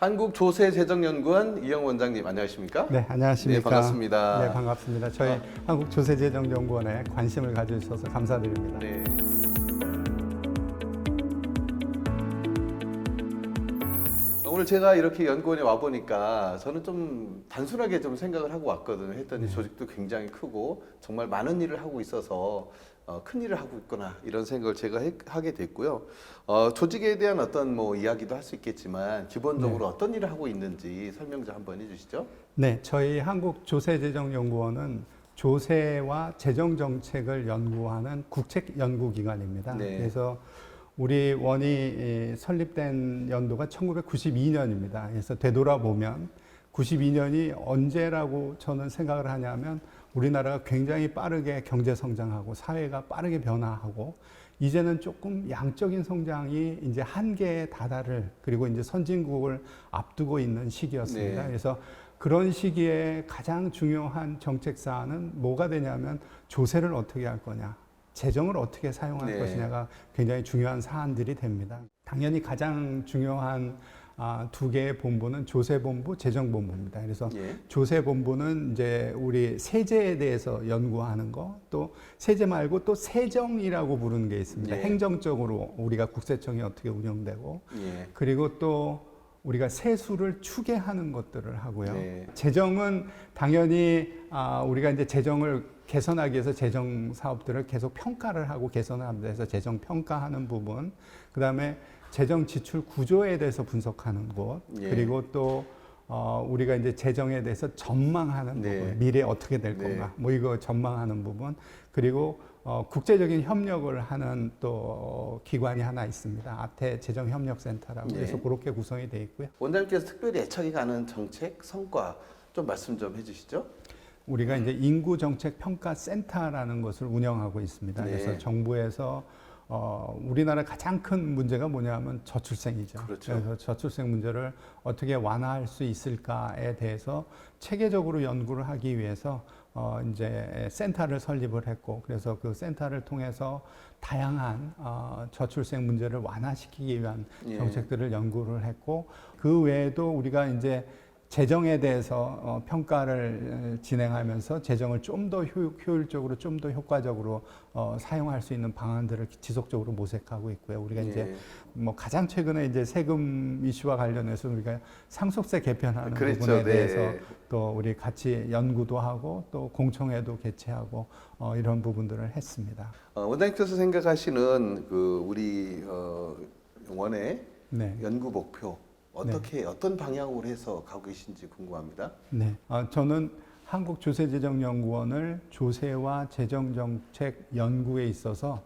한국 조세재정연구원 이영 원장님 안녕하십니까? 네, 안녕하십니까. 네, 반갑습니다. 네, 반갑습니다. 저희 어. 한국조세재정연구원에 관심을 가져주셔서 감사드립니다. 네. 오늘 제가 이렇게 연구원에 와 보니까 저는 좀 단순하게 좀 생각을 하고 왔거든요. 했더니 조직도 굉장히 크고 정말 많은 일을 하고 있어서 어, 큰 일을 하고 있구나 이런 생각을 제가 해- 하게 됐고요. 어, 조직에 대한 어떤 뭐 이야기도 할 수 있겠지만 기본적으로 어떤 일을 하고 있는지 설명 좀 한번 해주시죠. 네, 저희 한국조세재정연구원은 조세와 재정 정책을 연구하는 국책 연구기관입니다. 네. 그래서 우리 원이 이, 설립된 연도가 1992년입니다. 그래서 되돌아보면 92년이 언제라고 저는 생각을 하냐면 우리나라가 굉장히 빠르게 경제 성장하고 사회가 빠르게 변화하고 이제는 조금 양적인 성장이 이제 한계에 다다를 그리고 이제 선진국을 앞두고 있는 시기였습니다. 네. 그래서 그런 시기에 가장 중요한 정책 사안은 뭐가 되냐면 조세를 어떻게 할 거냐, 재정을 어떻게 사용할 네. 것이냐가 굉장히 중요한 사안들이 됩니다. 당연히 가장 중요한 아, 두 개의 본부는 조세본부, 재정본부입니다. 그래서 예. 조세본부는 이제 우리 세제에 대해서 연구하는 거, 또 세제 말고 또 세정이라고 부르는 게 있습니다. 예. 행정적으로 우리가 국세청이 어떻게 운영되고, 예. 그리고 또 우리가 세수를 추계 하는 것들을 하고요. 네. 재정은 당연히 아, 우리가 이제 재정을 개선하기 위해서 재정 사업들을 계속 평가를 하고 개선을 하면서 해서 재정 평가하는 부분, 그 다음에 재정 지출 구조에 대해서 분석하는 곳, 예. 그리고 또 어, 우리가 이제 재정에 대해서 전망하는 네. 부분, 미래 어떻게 될 네. 건가, 뭐 이거 전망하는 부분, 그리고 어, 국제적인 협력을 하는 또 기관이 하나 있습니다. 아태 재정협력센터라고 네. 그래서 그렇게 구성이 돼 있고요. 원장님께서 특별히 애착이 가는 정책 성과 좀 말씀 좀 해주시죠. 우리가 이제 인구 정책 평가 센터라는 것을 운영하고 있습니다. 네. 그래서 정부에서 어, 우리나라 가장 큰 문제가 뭐냐면 저출생이죠. 그렇죠. 래서 저출생 문제를 어떻게 완화할 수 있을까에 대해서 체계적으로 연구를 하기 위해서 어, 이제 센터를 설립을 했고 그래서 그 센터를 통해서 다양한 어, 저출생 문제를 완화시키기 위한 예. 정책들을 연구를 했고 그 외에도 우리가 이제 재정에 대해서 어, 평가를 진행하면서 재정을 좀 더 효율적으로 좀 더 효과적으로 어, 사용할 수 있는 방안들을 지속적으로 모색하고 있고요. 우리가 이제 예. 뭐 가장 최근에 이제 세금 이슈와 관련해서 우리가 상속세 개편하는 그렇죠. 부분에 네. 대해서 또 우리 같이 연구도 하고 또 공청회도 개최하고 어, 이런 부분들을 했습니다. 어, 원장님께서 생각하시는 그 우리 어, 원의 네. 연구 목표 어떻게 어떤 방향으로 해서 가고 계신지 궁금합니다. 네, 어, 저는 한국 조세재정연구원을 조세와 재정정책 연구에 있어서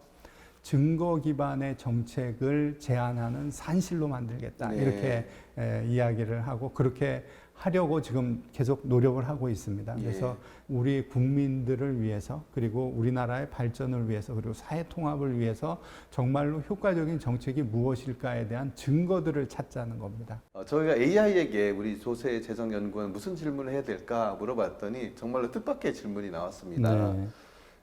증거 기반의 정책을 제안하는 산실로 만들겠다 네. 이렇게 에, 이야기를 하고 그렇게 하려고 지금 계속 노력을 하고 있습니다. 예. 그래서 우리 국민들을 위해서 그리고 우리나라의 발전을 위해서 그리고 사회 통합을 위해서 정말로 효과적인 정책이 무엇일까에 대한 증거들을 찾자는 겁니다. 어, 저희가 AI에게 우리 조세 재정 연구원 무슨 질문을 해야 될까 물어봤더니 정말로 뜻밖의 질문이 나왔습니다. 네.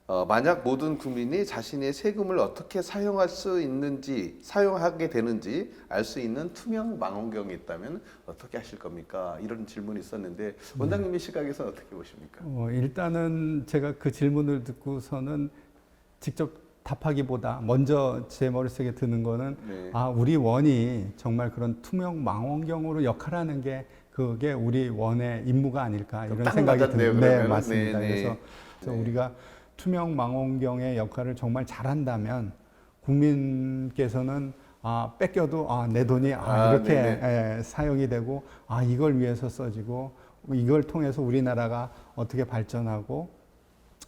어, 만약 모든 국민이 자신의 세금을 어떻게 사용할 수 있는지 사용하게 되는지 알 수 있는 투명 망원경이 있다면 어떻게 하실 겁니까? 이런 질문이 있었는데 원장님의 시각에서 어떻게 보십니까? 어, 일단은 제가 그 질문을 듣고서는 직접 답하기보다 먼저 제 머릿속에 드는 거는 네. 아, 우리 원이 정말 그런 투명 망원경으로 역할하는 게 그게 우리 원의 임무가 아닐까 이런 딱 생각이 듭니다. 네. 맞습니다. 네, 네. 그래서, 그래서 네. 우리가 투명 망원경의 역할을 정말 잘한다면 국민께서는 아, 뺏겨도 아, 내 돈이 아, 아, 이렇게 네네. 예, 사용이 되고 아, 이걸 위해서 써지고 이걸 통해서 우리나라가 어떻게 발전하고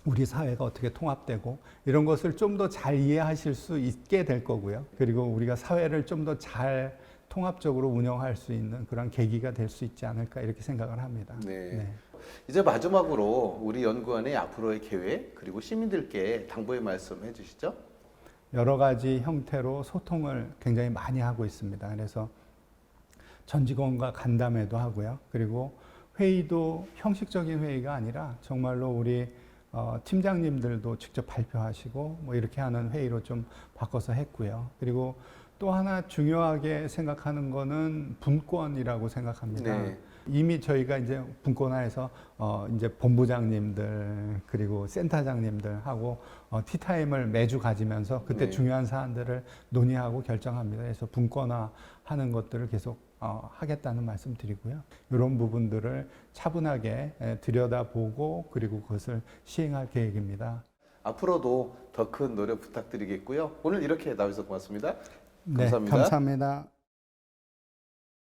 우리 사회가 어떻게 통합되고 이런 것을 좀 더 잘 이해하실 수 있게 될 거고요. 그리고 우리가 사회를 좀 더 잘 통합적으로 운영할 수 있는 그런 계기가 될 수 있지 않을까 이렇게 생각을 합니다. 네. 이제 마지막으로 우리 연구원의 앞으로의 계획 그리고 시민들께 당부의 말씀 해주시죠. 여러 가지 형태로 소통을 굉장히 많이 하고 있습니다. 그래서 전 직원과 간담회도 하고요. 그리고 회의도 형식적인 회의가 아니라 정말로 우리 어, 팀장님들도 직접 발표하시고 뭐 이렇게 하는 회의로 좀 바꿔서 했고요. 그리고 또또 하나 중요하게 생각하는 거는 분권이라고 생각합니다. 네. 이미 저희가 이제 분권화에서 어 이제 본부장님들 그리고 센터장님들하고 어 티타임을 매주 가지면서 그때 네. 중요한 사안들을 논의하고 결정합니다. 그래서 분권화 하는 것들을 계속 어 하겠다는 말씀 드리고요. 이런 부분들을 차분하게 에, 들여다보고 그리고 그것을 시행할 계획입니다. 앞으로도 더 큰 노력 부탁드리겠고요. 오늘 이렇게 나와주셔서 고맙습니다. 네, 감사합니다. 감사합니다.